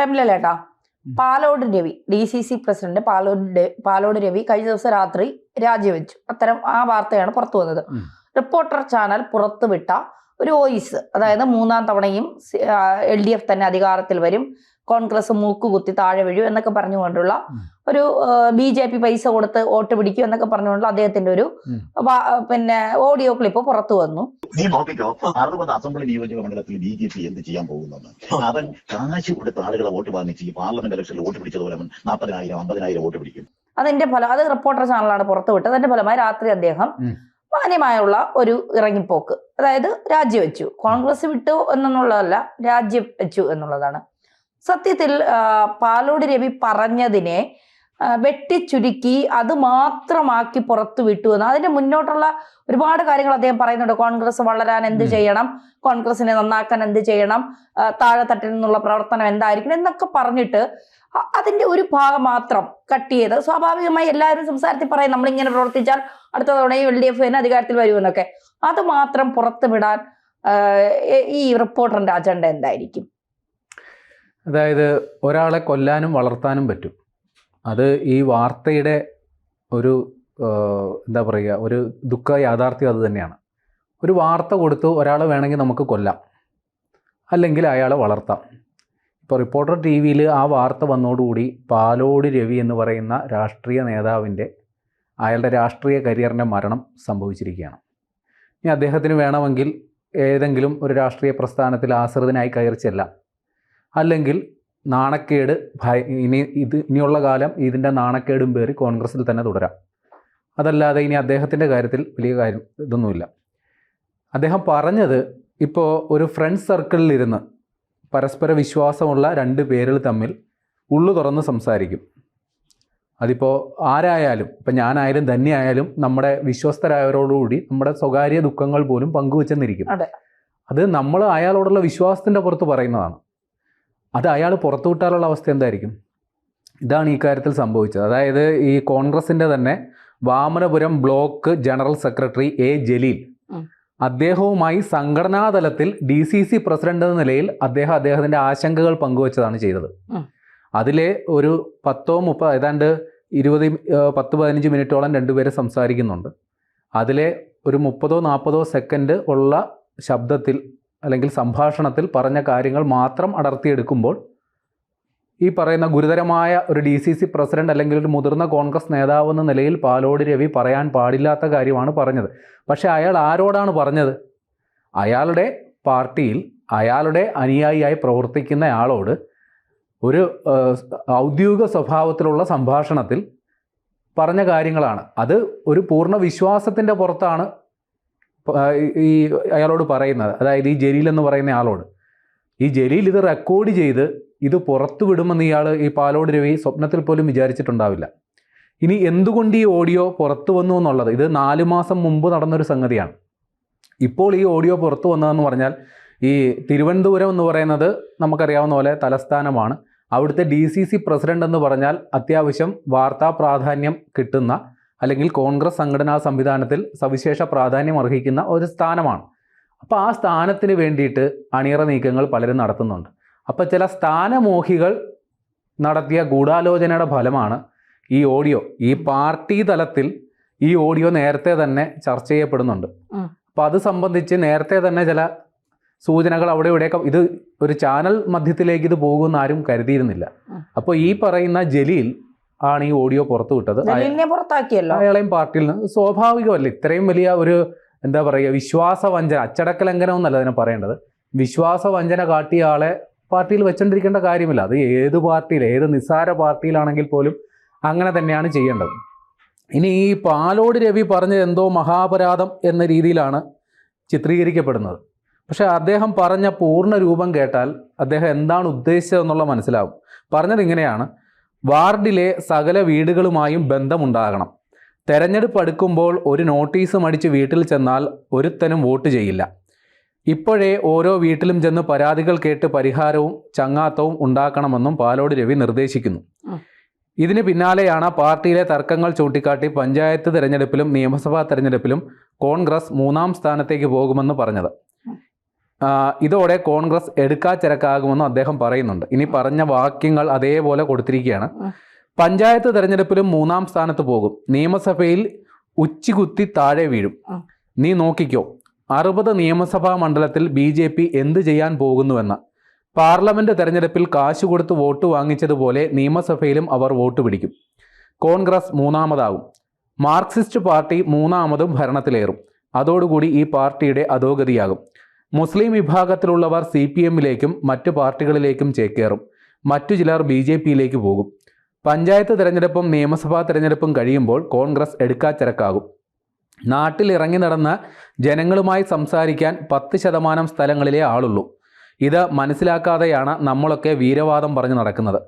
പ്രേംലലേട്ടാ. Palode Ravi D C C president Palode Palode Ravi കഴിഞ്ഞ ദിവസം രാത്രി രാജിവെച്ചു. അത്തരം ആ വാർത്തയാണ് പുറത്തു വന്നത്. റിപ്പോർട്ടർ ചാനൽ പുറത്തുവിട്ട ഒരു വോയിസ് അതായത് മൂന്നാം തവണയും എൽ ഡി എഫ് തന്നെ അധികാരത്തിൽ വരും. കോൺഗ്രസ് മൂക്കുകുത്തി താഴെ വീഴും എന്നൊക്കെ പറഞ്ഞുകൊണ്ടുള്ള ഒരു ബി ജെ പി പൈസ കൊടുത്ത് വോട്ട് പിടിക്കും എന്നൊക്കെ പറഞ്ഞുകൊണ്ടുള്ള അദ്ദേഹത്തിന്റെ ഒരു പിന്നെ ഓഡിയോ ക്ലിപ്പ് പുറത്തു വന്നു. നീ നോക്കിക്കോ അറുപത് അസംബ്ലി നിയോജക മണ്ഡലത്തിൽ ബി ജെ പി എന്ത് ചെയ്യാൻ പോകുന്നെന്ന്? അവൻ കാശ് കൊടുത്ത ആളുകളെ വോട്ട് വാങ്ങിച്ച് പാർലമെന്റ് ഇലക്ഷനിൽ വോട്ട് പിടിച്ചതുപോലെ അവൻ നാൽപ്പതിനായിരം അമ്പതിനായിരം വോട്ട് പിടിക്കും. അതിന്റെ ഫലം അത് റിപ്പോർട്ടർ ചാനലാണ് പുറത്തുവിട്ടത് അതിന്റെ ഫലമായി രാത്രി അദ്ദേഹം. മാന്യമായുള്ള ഒരു ഇറങ്ങിപ്പോക്ക് അതായത് രാജിവെച്ചു. കോൺഗ്രസ് വിട്ടു എന്നുള്ളതല്ല രാജ്യം വെച്ചു എന്നുള്ളതാണ്. സത്യത്തിൽ പാലോട് രവി പറഞ്ഞതിനെ വെട്ടിച്ചുരുക്കി അത് മാത്രമാക്കി പുറത്തു വിട്ടു എന്ന്. അതിന്റെ മുന്നോട്ടുള്ള ഒരുപാട് കാര്യങ്ങൾ അദ്ദേഹം പറയുന്നുണ്ട്. കോൺഗ്രസ് വളരാൻ എന്ത് ചെയ്യണം? കോൺഗ്രസിനെ നന്നാക്കാൻ എന്ത് ചെയ്യണം? താഴെത്തട്ടിൽ നിന്നുള്ള പ്രവർത്തനം എന്തായിരിക്കണം എന്നൊക്കെ പറഞ്ഞിട്ട് അതിന്റെ ഒരു ഭാഗം മാത്രം കട്ട് ചെയ്ത് സ്വാഭാവികമായി എല്ലാവരും സംസാരത്തിൽ പറയും നമ്മൾ ഇങ്ങനെ പ്രവർത്തിച്ചാൽ അടുത്ത തവണയും എൽ ഡി എഫ് തന്നെ അധികാരത്തിൽ വരുമെന്നൊക്കെ അത് മാത്രം പുറത്തുവിടാൻ ഈ റിപ്പോർട്ടറിന്റെ അജണ്ട എന്തായിരിക്കും? അതായത് ഒരാളെ കൊല്ലാനും വളർത്താനും പറ്റും. അത് ഈ വാർത്തയുടെ ഒരു എന്താ പറയുക ഒരു ദുഃഖ യാഥാർത്ഥ്യം അത് തന്നെയാണ്. ഒരു വാർത്ത കൊടുത്ത് ഒരാളെ വേണമെങ്കിൽ നമുക്ക് കൊല്ലാം. അല്ലെങ്കിൽ അയാളെ വളർത്താം. ഇപ്പോൾ റിപ്പോർട്ടർ ടി വിയിൽ ആ വാർത്ത വന്നോടുകൂടി പാലോട് രവി എന്ന് പറയുന്ന രാഷ്ട്രീയ നേതാവിന്റെ അയാളുടെ രാഷ്ട്രീയ കരിയറിന്റെ മരണം സംഭവിച്ചിരിക്കുകയാണ്. ഇനി അദ്ദേഹത്തിന് വേണമെങ്കിൽ ഏതെങ്കിലും ഒരു രാഷ്ട്രീയ പ്രസ്ഥാനത്തിൽ ആശ്രിതനായി കയറി ചെല്ലാം. അല്ലെങ്കിൽ നാണക്കേട് ഭയ ഇനി ഇത് ഇനിയുള്ള കാലം ഇതിന്റെ നാണക്കേടും പേറി കോൺഗ്രസ്സിൽ തന്നെ തുടരാം. അതല്ലാതെ ഇനി അദ്ദേഹത്തിന്റെ കാര്യത്തിൽ വലിയ കാര്യം ഇതൊന്നുമില്ല. അദ്ദേഹം പറഞ്ഞത് ഇപ്പോൾ ഒരു ഫ്രണ്ട് സർക്കിളിലിരുന്ന് പരസ്പര വിശ്വാസമുള്ള രണ്ട് പേരുകൾ തമ്മിൽ ഉള്ളു തുറന്ന് സംസാരിക്കും. അതിപ്പോൾ ആരായാലും ഇപ്പം ഞാനായാലും ധന്യായാലും നമ്മുടെ വിശ്വസ്തരായവരോടുകൂടി നമ്മുടെ സ്വകാര്യ ദുഃഖങ്ങൾ പോലും പങ്കുവെച്ചെന്നിരിക്കും. അതെ. അത് നമ്മൾ അയാളോടുള്ള വിശ്വാസത്തിന്റെ പുറത്ത് പറയുന്നതാണ്. അത് അയാൾ പുറത്തു വിട്ടാലുള്ള അവസ്ഥ എന്തായിരിക്കും? ഇതാണ് ഈ കാര്യത്തിൽ സംഭവിച്ചത്. അതായത് ഈ കോൺഗ്രസിന്റെ തന്നെ Vamanapuram block general secretary A Jaleel അദ്ദേഹവുമായി സംഘടനാ തലത്തിൽ ഡി സി സി പ്രസിഡന്റ് എന്ന നിലയിൽ അദ്ദേഹം അദ്ദേഹത്തിന്റെ ആശങ്കകൾ പങ്കുവച്ചതാണ് ചെയ്തത്. അതിലെ ഒരു പത്തോ മുപ്പത് ഏതാണ്ട് ഇരുപത് പത്ത് പതിനഞ്ച് മിനിറ്റോളം രണ്ടുപേര് സംസാരിക്കുന്നുണ്ട്. അതിലെ ഒരു മുപ്പതോ നാൽപ്പതോ സെക്കൻഡ് ഉള്ള ശബ്ദത്തിൽ അല്ലെങ്കിൽ സംഭാഷണത്തിൽ പറഞ്ഞ കാര്യങ്ങൾ മാത്രം അടർത്തിയെടുക്കുമ്പോൾ ഈ പറയുന്ന ഗുരുതരമായ ഒരു ഡി സി സി പ്രസിഡന്റ് അല്ലെങ്കിൽ ഒരു മുതിർന്ന കോൺഗ്രസ് നേതാവ് എന്ന നിലയിൽ പാലോടി രവി പറയാൻ പാടില്ലാത്ത കാര്യമാണ് പറഞ്ഞത്. പക്ഷേ അയാൾ ആരോടാണ് പറഞ്ഞത്? അയാളുടെ പാർട്ടിയിൽ അയാളുടെ അനുയായിയായി പ്രവർത്തിക്കുന്ന ആളോട് ഒരു ഔദ്യോഗിക സ്വഭാവത്തിലുള്ള സംഭാഷണത്തിൽ പറഞ്ഞ കാര്യങ്ങളാണ്. അത് ഒരു പൂർണ വിശ്വാസത്തിന്റെ പുറത്താണ് ഈ- അയാളോട് പറയുന്നത്. അതായത് ഈ ജലീൽ എന്ന് പറയുന്ന ആളോട്. ഈ ജലീൽ ഇത് റെക്കോർഡ് ചെയ്ത് ഇത് പുറത്തു വിടുമെന്ന് ഇയാൾ ഈ പാലോട് രവി സ്വപ്നത്തിൽ പോലും വിചാരിച്ചിട്ടുണ്ടാവില്ല. ഇനി എന്തുകൊണ്ട് ഈ ഓഡിയോ പുറത്തു വന്നു എന്നുള്ളത്? ഇത് നാല് മാസം മുമ്പ് നടന്നൊരു സംഗതിയാണ്. ഇപ്പോൾ ഈ ഓഡിയോ പുറത്തു വന്നതെന്ന് പറഞ്ഞാൽ ഈ തിരുവനന്തപുരം എന്ന് പറയുന്നത് നമുക്കറിയാവുന്ന പോലെ തലസ്ഥാനമാണ്. അവിടുത്തെ ഡി സി സി പ്രസിഡന്റ് എന്ന് പറഞ്ഞാൽ അത്യാവശ്യം വാർത്താ പ്രാധാന്യം കിട്ടുന്ന അല്ലെങ്കിൽ കോൺഗ്രസ് സംഘടനാ സംവിധാനത്തിൽ സവിശേഷ പ്രാധാന്യം അർഹിക്കുന്ന ഒരു സ്ഥാനമാണ്. അപ്പോൾ ആ സ്ഥാനത്തിന് വേണ്ടിയിട്ട് അണിയറ നീക്കങ്ങൾ പലരും നടത്തുന്നുണ്ട്. അപ്പോൾ ചില സ്ഥാനമോഹികൾ നടത്തിയ ഗൂഢാലോചനയുടെ ഫലമാണ് ഈ ഓഡിയോ. ഈ പാർട്ടി തലത്തിൽ ഈ ഓഡിയോ നേരത്തെ തന്നെ ചർച്ച ചെയ്യപ്പെടുന്നുണ്ട്. അപ്പോൾ അത് സംബന്ധിച്ച് നേരത്തെ തന്നെ ചില സൂചനകൾ അവിടെ ഇവിടെയൊക്കെ ഇത് ഒരു ചാനൽ മധ്യത്തിലേക്ക് ഇത് പോകുമെന്ന് ആരും കരുതിയിരുന്നില്ല. അപ്പോൾ ഈ പറയുന്ന ജലീൽ ആണ് ഈ ഓഡിയോ പുറത്തു വിട്ടത്. പുറത്താക്കിയല്ലോ. അയാളെയും പാർട്ടിയിൽ നിന്ന് സ്വാഭാവികമല്ല ഇത്രയും വലിയ ഒരു എന്താ പറയുക വിശ്വാസ വഞ്ചന അച്ചടക്ക ലംഘനം എന്നല്ല അതിനെ പറയേണ്ടത്. വിശ്വാസ വഞ്ചന കാട്ടിയ ആളെ പാർട്ടിയിൽ വെച്ചോണ്ടിരിക്കേണ്ട കാര്യമില്ല. അത് ഏത് പാർട്ടിയിൽ ഏത് നിസ്സാര പാർട്ടിയിലാണെങ്കിൽ പോലും അങ്ങനെ തന്നെയാണ് ചെയ്യേണ്ടത്. ഇനി ഈ പാലോട് രവി പറഞ്ഞത് എന്തോ മഹാപരാധം എന്ന രീതിയിലാണ് ചിത്രീകരിക്കപ്പെടുന്നത്. പക്ഷേ അദ്ദേഹം പറഞ്ഞ പൂർണ രൂപം കേട്ടാൽ അദ്ദേഹം എന്താണ് ഉദ്ദേശിച്ചതെന്നുള്ള മനസ്സിലാവും. പറഞ്ഞത് ഇങ്ങനെയാണ്. വാർഡിലെ സകല വീടുകളുമായും ബന്ധമുണ്ടാകണം. തെരഞ്ഞെടുപ്പ് അടുക്കുമ്പോൾ ഒരു നോട്ടീസും അടിച്ച് വീട്ടിൽ ചെന്നാൽ ഒരുത്തനും വോട്ട് ചെയ്യില്ല. ഇപ്പോഴേ ഓരോ വീട്ടിലും ചെന്ന് പരാതികൾ കേട്ട് പരിഹാരവും ചങ്ങാത്തവും ഉണ്ടാക്കണമെന്നും പാലോട് രവി നിർദ്ദേശിക്കുന്നു. ഇതിന് പിന്നാലെയാണ് പാർട്ടിയിലെ തർക്കങ്ങൾ ചൂണ്ടിക്കാട്ടി പഞ്ചായത്ത് തെരഞ്ഞെടുപ്പിലും നിയമസഭാ തെരഞ്ഞെടുപ്പിലും കോൺഗ്രസ് മൂന്നാം സ്ഥാനത്തേക്ക് പോകുമെന്ന് പറഞ്ഞത്. ഇതോടെ കോൺഗ്രസ് എടുക്കാച്ചിരക്കാകുമെന്നും അദ്ദേഹം പറയുന്നുണ്ട്. ഇനി പറഞ്ഞ വാക്യങ്ങൾ അതേപോലെ കൊടുത്തിരിക്കുകയാണ്. പഞ്ചായത്ത് തെരഞ്ഞെടുപ്പിലും മൂന്നാം സ്ഥാനത്ത് പോകും. നിയമസഭയിൽ ഉച്ചികുത്തി താഴെ വീഴും. നീ നോക്കിക്കോ. അറുപത് നിയമസഭാ മണ്ഡലത്തിൽ ബി ജെ പി എന്ത് ചെയ്യാൻ പോകുന്നുവെന്ന്. പാർലമെന്റ് തെരഞ്ഞെടുപ്പിൽ കാശ് കൊടുത്ത് വോട്ട് വാങ്ങിച്ചതുപോലെ നിയമസഭയിലും അവർ വോട്ട് പിടിക്കും. കോൺഗ്രസ് മൂന്നാമതാകും. മാർക്സിസ്റ്റ് പാർട്ടി മൂന്നാമതും ഭരണത്തിലേറും. അതോടുകൂടി ഈ പാർട്ടിയുടെ അധോഗതിയാകും. മുസ്ലിം വിഭാഗത്തിലുള്ളവർ സി പി എമ്മിലേക്കും മറ്റു പാർട്ടികളിലേക്കും ചേക്കേറും. മറ്റു ചിലർ ബി ജെ പിയിലേക്ക് പോകും. പഞ്ചായത്ത് തിരഞ്ഞെടുപ്പും നിയമസഭാ തിരഞ്ഞെടുപ്പും കഴിയുമ്പോൾ കോൺഗ്രസ് എടുക്കാച്ചിരക്കാകും. നാട്ടിൽ ഇറങ്ങി നടന്ന് ജനങ്ങളുമായി സംസാരിക്കാൻ പത്ത് ശതമാനം സ്ഥലങ്ങളിലേ ആളുള്ളൂ. ഇത് മനസ്സിലാക്കാതെയാണ് നമ്മളൊക്കെ വീരവാദം പറഞ്ഞു നടക്കുന്നത്.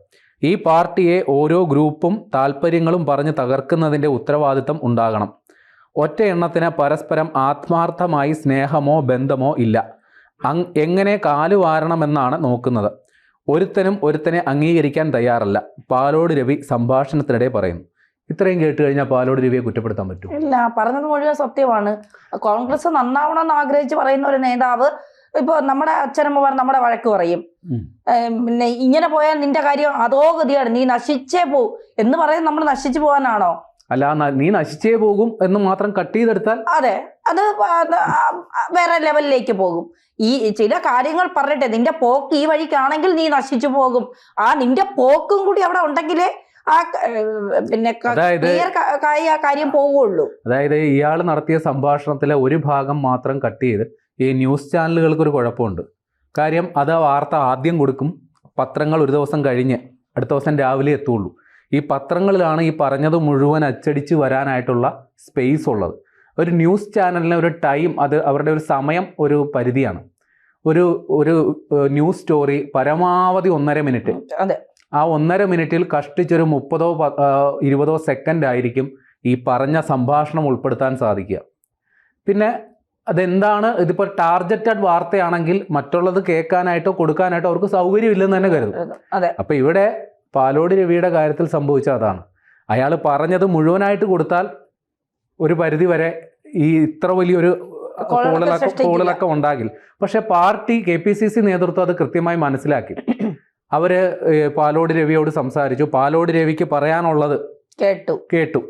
ഈ പാർട്ടിയെ ഓരോ ഗ്രൂപ്പും താല്പര്യങ്ങളും പറഞ്ഞ് തകർക്കുന്നതിന്റെ ഉത്തരവാദിത്തം ഉണ്ടാകണം. ഒറ്റ എണ്ണത്തിന് പരസ്പരം ആത്മാർത്ഥമായി സ്നേഹമോ ബന്ധമോ ഇല്ല. അങ് എങ്ങനെ കാലു വാരണമെന്നാണ് നോക്കുന്നത്. ഒരുത്തനും ഒരുത്തനെ അംഗീകരിക്കാൻ തയ്യാറല്ല. പാലോട് രവി സംഭാഷണത്തിനിടെ പറയുന്നു. ഇത്രയും കേട്ട് കഴിഞ്ഞാൽ പാലോട് രവിയെ കുറ്റപ്പെടുത്താൻ പറ്റും ഇല്ല പറഞ്ഞത് മുഴുവൻ സത്യമാണ്. കോൺഗ്രസ് നന്നാവണം എന്ന് ആഗ്രഹിച്ച് പറയുന്ന ഒരു നേതാവ് ഇപ്പൊ നമ്മുടെ അച്ഛനമ്മമാർ നമ്മുടെ വഴക്ക് പറയും. പിന്നെ ഇങ്ങനെ പോയാൽ നിന്റെ കാര്യം അതോ ഗതിയാണ് നീ നശിച്ചേ പോ. എന്ന് പറയാൻ നമ്മൾ നശിച്ചു പോകാനാണോ? അല്ല നീ നശിച്ചേ പോകും എന്ന് മാത്രം കട്ട് ചെയ്തെടുത്താൽ? അതെ അത് വേറെ ലെവലിലേക്ക് പോകും. ഈ ചില കാര്യങ്ങൾ പറഞ്ഞിട്ട് നിന്റെ പോക്ക് ഈ വഴിക്കാണെങ്കിൽ നീ നശിച്ചു പോകും. ആ നിന്റെ പോക്കും കൂടി അവിടെ ഉണ്ടെങ്കിലേ ആ പിന്നെ കാര്യം പോവുള്ളൂ. അതായത് ഇയാൾ നടത്തിയ സംഭാഷണത്തിലെ ഒരു ഭാഗം മാത്രം കട്ട് ചെയ്ത് ഈ ന്യൂസ് ചാനലുകൾക്ക് ഒരു കുഴപ്പമുണ്ട്. കാര്യം അത് വാർത്ത ആദ്യം കൊടുക്കും പത്രങ്ങൾ ഒരു ദിവസം കഴിഞ്ഞ് അടുത്ത ദിവസം രാവിലെ എത്തുള്ളൂ. ഈ പത്രങ്ങളിലാണ് ഈ പറഞ്ഞത് മുഴുവൻ അച്ചടിച്ച് വരാനായിട്ടുള്ള സ്പേസ് ഉള്ളത്. ഒരു ന്യൂസ് ചാനലിന് ഒരു ടൈം അത് അവരുടെ ഒരു സമയം ഒരു പരിധിയാണ്. ഒരു ഒരു ന്യൂസ് സ്റ്റോറി പരമാവധി ഒന്നര മിനിറ്റ് അതെ. ആ ഒന്നര മിനിറ്റിൽ കഷ്ടിച്ചൊരു മുപ്പതോ ഇരുപതോ സെക്കൻഡ് ആയിരിക്കും ഈ പറഞ്ഞ സംഭാഷണം ഉൾപ്പെടുത്താൻ സാധിക്കുക. പിന്നെ അതെന്താണ്? ഇതിപ്പോൾ ടാർഗറ്റഡ് വാർത്തയാണെങ്കിൽ മറ്റുള്ളത് കേൾക്കാനായിട്ടോ കൊടുക്കാനായിട്ടോ അവർക്ക് സൗകര്യമില്ലെന്ന് തന്നെ കരുതും. അതെ. അപ്പോൾ ഇവിടെ പാലോട് രവിയുടെ കാര്യത്തിൽ സംഭവിച്ച അതാണ്. അയാൾ പറഞ്ഞത് മുഴുവനായിട്ട് കൊടുത്താൽ ഒരു പരിധി വരെ ഈ ഇത്ര വലിയൊരു കോളിളക്കം ഉണ്ടാകില്ല. പക്ഷെ party K P C C നേതൃത്വം അത് കൃത്യമായി മനസ്സിലാക്കി. അവർ പാലോടി രവിയോട് സംസാരിച്ചു. പാലോടി രവിക്ക് പറയാനുള്ളത് കേട്ടു. കേട്ടു.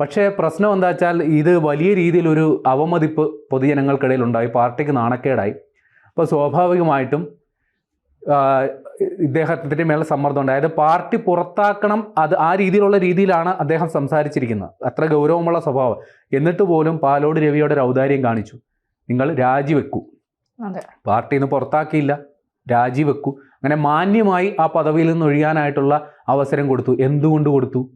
പക്ഷേ പ്രശ്നം എന്താ വെച്ചാൽ ഇത് വലിയ രീതിയിൽ ഒരു അവമതിപ്പ് പൊതുജനങ്ങൾക്കിടയിൽ ഉണ്ടായി പാർട്ടിക്ക് നാണക്കേടായി. അപ്പോൾ സ്വാഭാവികമായിട്ടും ഇദ്ദേഹത്തിന്റെ മേലെ സമ്മർദ്ദം ഉണ്ട്. അതായത് പാർട്ടി പുറത്താക്കണം അത് ആ രീതിയിലുള്ള രീതിയിലാണ് അദ്ദേഹം സംസാരിച്ചിരിക്കുന്നത്. അത്ര ഗൗരവമുള്ള സ്വഭാവം. എന്നിട്ട് പോലും പാലോട് രവിയുടെ ഔദാര്യം കാണിച്ചു. നിങ്ങൾ രാജിവെക്കൂ. അതെ. പാർട്ടിയിൽ നിന്ന് പുറത്താക്കിയില്ല. രാജിവെക്കൂ. അങ്ങനെ മാന്യമായി ആ പദവിയിൽ നിന്ന് ഒഴിയാനായിട്ടുള്ള അവസരം കൊടുത്തു. എന്തുകൊണ്ട് കൊടുത്തു?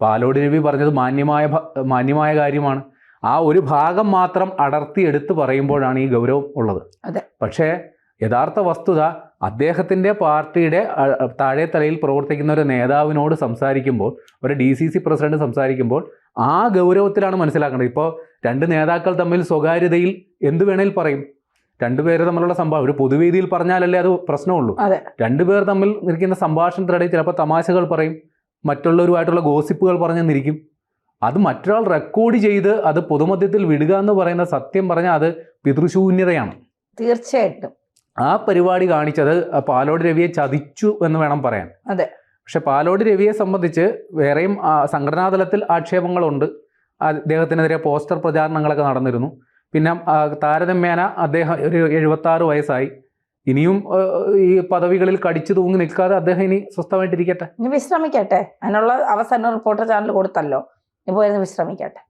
പാലോട് രവി പറഞ്ഞത് മാന്യമായ മാന്യമായ കാര്യമാണ്. ആ ഒരു ഭാഗം മാത്രം അടർത്തി എടുത്ത് പറയുമ്പോഴാണ് ഈ ഗൗരവം ഉള്ളത്. അതെ. പക്ഷേ യഥാർത്ഥ വസ്തുത അദ്ദേഹത്തിന്റെ പാർട്ടിയുടെ താഴെ തലയിൽ പ്രവർത്തിക്കുന്ന ഒരു നേതാവിനോട് സംസാരിക്കുമ്പോൾ ഒരു ഡി സി സി പ്രസിഡന്റ് സംസാരിക്കുമ്പോൾ ആ ഗൗരവത്തിലാണ് മനസ്സിലാക്കേണ്ടത്. ഇപ്പോൾ രണ്ട് നേതാക്കൾ തമ്മിൽ സ്വകാര്യതയിൽ എന്ത് വേണേൽ പറയും. രണ്ടുപേര് തമ്മിലുള്ള സംഭാഷണം ഒരു പൊതുവേദിയിൽ പറഞ്ഞാലല്ലേ അത് പ്രശ്നമുള്ളൂ. അതെ. രണ്ടുപേർ തമ്മിൽ നിൽക്കുന്ന സംഭാഷണത്തിനിടയിൽ ചിലപ്പോൾ തമാശകൾ പറയും. മറ്റുള്ളവരുമായിട്ടുള്ള ഗോസിപ്പുകൾ പറഞ്ഞെന്നിരിക്കും അത് മറ്റൊരാൾ റെക്കോർഡ് ചെയ്ത് അത് പൊതുമധ്യത്തിൽ വിടുക എന്ന് പറയുന്ന സത്യം പറഞ്ഞാൽ അത് പിതൃശൂന്യതയാണ്. തീർച്ചയായിട്ടും. ആ പരിപാടി കാണിച്ചത് പാലോട് രവിയെ ചതിച്ചു എന്ന് വേണം പറയാൻ. അതെ. പക്ഷെ പാലോട് രവിയെ സംബന്ധിച്ച് വേറെയും സംഘടനാതലത്തിൽ സംഘടനാ തലത്തിൽ ആക്ഷേപങ്ങളുണ്ട്. അദ്ദേഹത്തിനെതിരെ പോസ്റ്റർ പ്രചാരണങ്ങളൊക്കെ നടന്നിരുന്നു. പിന്നെ താരതമ്യേന അദ്ദേഹം ഒരു എഴുപത്തി ആറ് വയസ്സായി. ഇനിയും ഈ പദവികളിൽ കടിച്ചു തൂങ്ങി നിൽക്കാതെ അദ്ദേഹം ഇനി സ്വസ്ഥമായിട്ടിരിക്കട്ടെ? ഇനി വിശ്രമിക്കട്ടെ. അതിനുള്ള അവസാനം റിപ്പോർട്ടർ ചാനൽ കൊടുത്തല്ലോ. ഇനി പോയിരുന്ന് വിശ്രമിക്കട്ടെ.